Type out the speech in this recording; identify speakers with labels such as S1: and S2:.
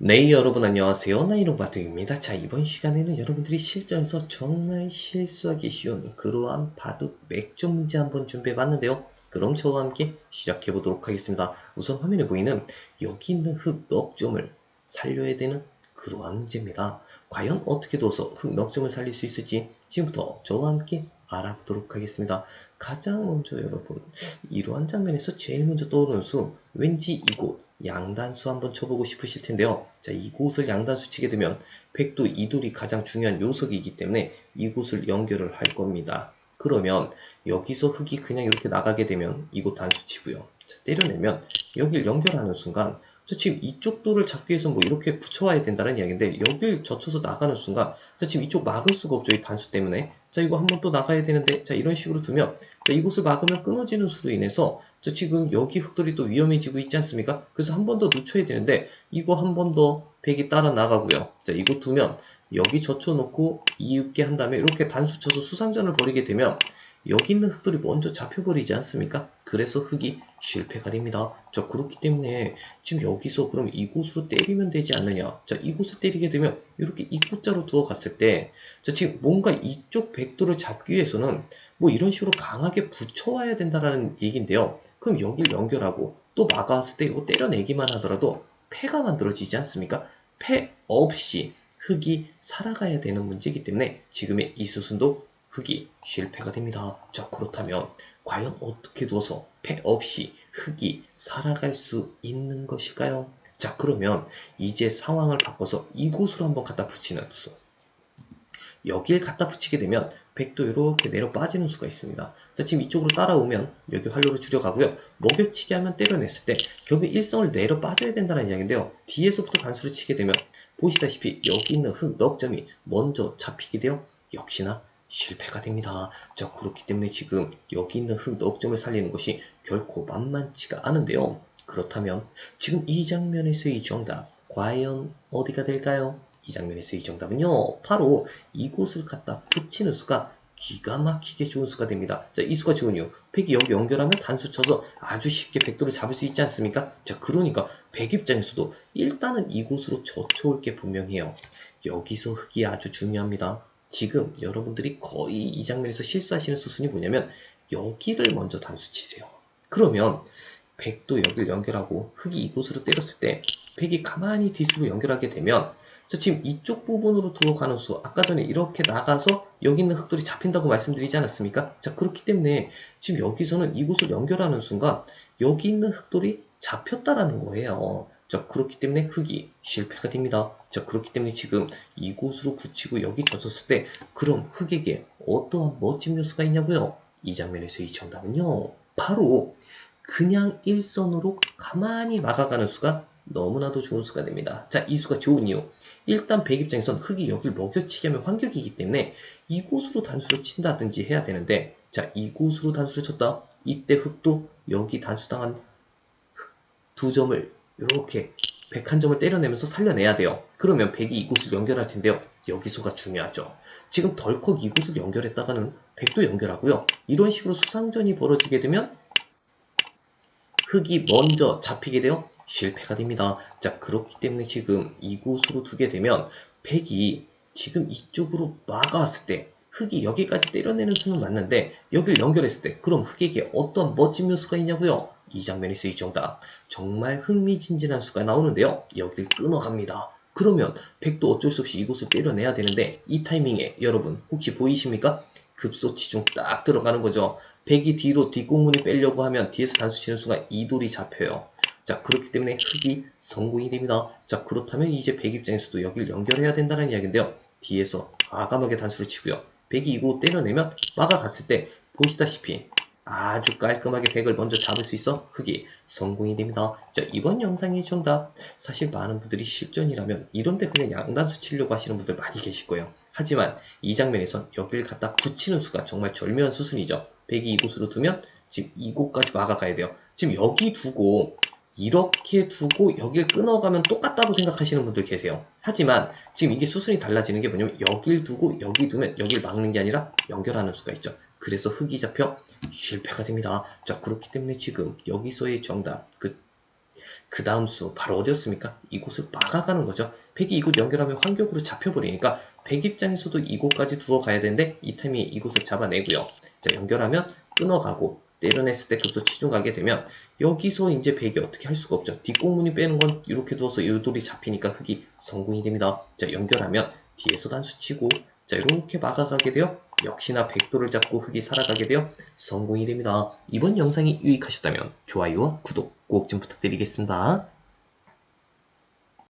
S1: 네, 여러분 안녕하세요. 나이로바둑입니다. 자, 이번 시간에는 여러분들이 실전에서 정말 실수하기 쉬운 그러한 바둑 맥주 문제 한번 준비해 봤는데요. 그럼 저와 함께 시작해 보도록 하겠습니다. 우선 화면에 보이는 여기 있는 흙 넉점을 살려야 되는 그러한 문제입니다. 과연 어떻게 둬서 흙 넉점을 살릴 수 있을지 지금부터 저와 함께 알아보도록 하겠습니다. 가장 먼저 여러분 이러한 장면에서 제일 먼저 떠오르는 수 왠지 이곳 양단수 한번 쳐보고 싶으실 텐데요. 자, 이곳을 양단수 치게 되면 백도 이돌이 가장 중요한 요석이기 때문에 이곳을 연결을 할 겁니다. 그러면 여기서 흙이 그냥 이렇게 나가게 되면 이곳 단수 치고요. 자, 때려내면 여길 연결하는 순간 저 지금 이쪽 돌을 잡기 위해서 뭐 이렇게 붙여와야 된다는 이야기인데 여길 젖혀서 나가는 순간 자 지금 이쪽 막을 수가 없죠 이 단수 때문에. 자 이거 한번 또 나가야 되는데 자 이런 식으로 두면 자 이곳을 막으면 끊어지는 수로 인해서 저 지금 여기 흙돌이 또 위험해지고 있지 않습니까? 그래서 한 번 더 늦춰야 되는데 이거 한 번 더 백이 따라 나가고요. 자 이거 두면 여기 젖혀놓고 이윽게 한 다음에 이렇게 단수 쳐서 수상전을 벌이게 되면 여기 있는 흙돌이 먼저 잡혀버리지 않습니까? 그래서 흙이 실패가 됩니다. 자, 그렇기 때문에 지금 여기서 그럼 이곳으로 때리면 되지 않느냐? 자, 이곳을 때리게 되면 이렇게 입구자로 두어 갔을 때, 자, 지금 뭔가 이쪽 백도를 잡기 위해서는 뭐 이런 식으로 강하게 붙여와야 된다라는 얘기인데요. 그럼 여길 연결하고 또 막아왔을 때 이거 때려내기만 하더라도 패가 만들어지지 않습니까? 패 없이 흙이 살아가야 되는 문제이기 때문에 지금의 이 수순도 흙이 실패가 됩니다. 자, 그렇다면 과연 어떻게 두어서 패 없이 흙이 살아갈 수 있는 것일까요? 자, 그러면 이제 상황을 바꿔서 이곳으로 한번 갖다 붙이는 수. 여길 갖다 붙이게 되면 백도 이렇게 내려 빠지는 수가 있습니다. 자, 지금 이쪽으로 따라오면 여기 활로로 줄여가고요. 먹여치기 하면 때려냈을 때 결국 일성을 내려 빠져야 된다는 이야기인데요. 뒤에서부터 단수를 치게 되면 보시다시피 여기 있는 흙 넉점이 먼저 잡히게 되어 역시나 실패가 됩니다. 자, 그렇기 때문에 지금 여기 있는 흙 넉점을 살리는 것이 결코 만만치가 않은데요. 그렇다면 지금 이 장면에서의 정답 과연 어디가 될까요? 이 장면에서의 정답은요. 바로 이곳을 갖다 붙이는 수가 기가 막히게 좋은 수가 됩니다. 자, 이 수가 좋은 이유. 백이 여기 연결하면 단수 쳐서 아주 쉽게 백도를 잡을 수 있지 않습니까? 자, 그러니까 백 입장에서도 일단은 이곳으로 젖혀올 게 분명해요. 여기서 흙이 아주 중요합니다. 지금 여러분들이 거의 이 장면에서 실수하시는 수순이 뭐냐면 여기를 먼저 단수 치세요. 그러면 백도 여기를 연결하고 흙이 이곳으로 때렸을 때 백이 가만히 뒷수로 연결하게 되면 자, 지금 이쪽 부분으로 들어가는 수, 아까 전에 이렇게 나가서 여기 있는 흙돌이 잡힌다고 말씀드리지 않았습니까? 자, 그렇기 때문에 지금 여기서는 이곳을 연결하는 순간 여기 있는 흙돌이 잡혔다라는 거예요. 자, 그렇기 때문에 흙이 실패가 됩니다. 자, 그렇기 때문에 지금 이곳으로 붙이고 여기 젖었을 때 그럼 흙에게 어떠한 멋진 묘수가 있냐고요? 이 장면에서 이 정답은요. 바로 그냥 일선으로 가만히 막아가는 수가 너무나도 좋은 수가 됩니다. 자, 이 수가 좋은 이유. 일단 백 입장에선 흙이 여길 먹여치기 하면 환격이기 때문에 이곳으로 단수를 친다든지 해야 되는데 자, 이곳으로 단수를 쳤다. 이때 흙도 여기 단수당한 두 점을 이렇게 백한 점을 때려내면서 살려내야 돼요. 그러면 백이 이곳을 연결할 텐데요. 여기서가 중요하죠. 지금 덜컥 이곳을 연결했다가는 백도 연결하고요. 이런 식으로 수상전이 벌어지게 되면 흙이 먼저 잡히게 되어 실패가 됩니다. 자, 그렇기 때문에 지금 이곳으로 두게 되면 백이 지금 이쪽으로 막아왔을 때 흙이 여기까지 때려내는 수는 맞는데 여기를 연결했을 때 그럼 흙에게 어떤 멋진 묘수가 있냐고요? 이 장면에서 이 정답 정말 흥미진진한 수가 나오는데요. 여길 끊어갑니다. 그러면 백도 어쩔 수 없이 이곳을 때려내야 되는데 이 타이밍에 여러분 혹시 보이십니까? 급소치 중 딱 들어가는 거죠. 백이 뒤로 뒷공문이 빼려고 하면 뒤에서 단수 치는 순간 이돌이 잡혀요. 자 그렇기 때문에 흙이 성공이 됩니다. 자 그렇다면 이제 백 입장에서도 여기를 연결해야 된다는 이야기인데요. 뒤에서 과감하게 단수를 치고요. 백이 이거 때려내면 막아갔을 때 보시다시피 아주 깔끔하게 백을 먼저 잡을 수 있어 흙이 성공이 됩니다. 자 이번 영상의 정답 사실 많은 분들이 실전이라면 이런데 그냥 양단수 치려고 하시는 분들 많이 계실 거예요. 하지만 이 장면에선 여기를 갖다 붙이는 수가 정말 절묘한 수순이죠. 백이 이곳으로 두면 지금 이곳까지 막아가야 돼요. 지금 여기 두고 이렇게 두고 여길 끊어가면 똑같다고 생각하시는 분들 계세요. 하지만 지금 이게 수순이 달라지는 게 뭐냐면 여길 두고 여기 두면 여길 막는 게 아니라 연결하는 수가 있죠. 그래서 흙이 잡혀 실패가 됩니다. 자 그렇기 때문에 지금 여기서의 정답 그 그 다음 수 바로 어디였습니까? 이곳을 막아가는 거죠. 백이 이곳 연결하면 환경으로 잡혀버리니까 백 입장에서도 이곳까지 두어 가야 되는데 이 타이밍에 이곳을 잡아내고요. 자 연결하면 끊어가고 때려냈을 때 급소 치중 가게 되면 여기서 이제 백이 어떻게 할 수가 없죠. 뒷공문이 빼는 건 이렇게 두어서 요돌이 잡히니까 흑이 성공이 됩니다. 자 연결하면 뒤에서 단수 치고 자 이렇게 막아가게 돼요. 역시나 백도를 잡고 흑이 살아가게 되어 성공이 됩니다. 이번 영상이 유익하셨다면 좋아요와 구독 꼭 좀 부탁드리겠습니다.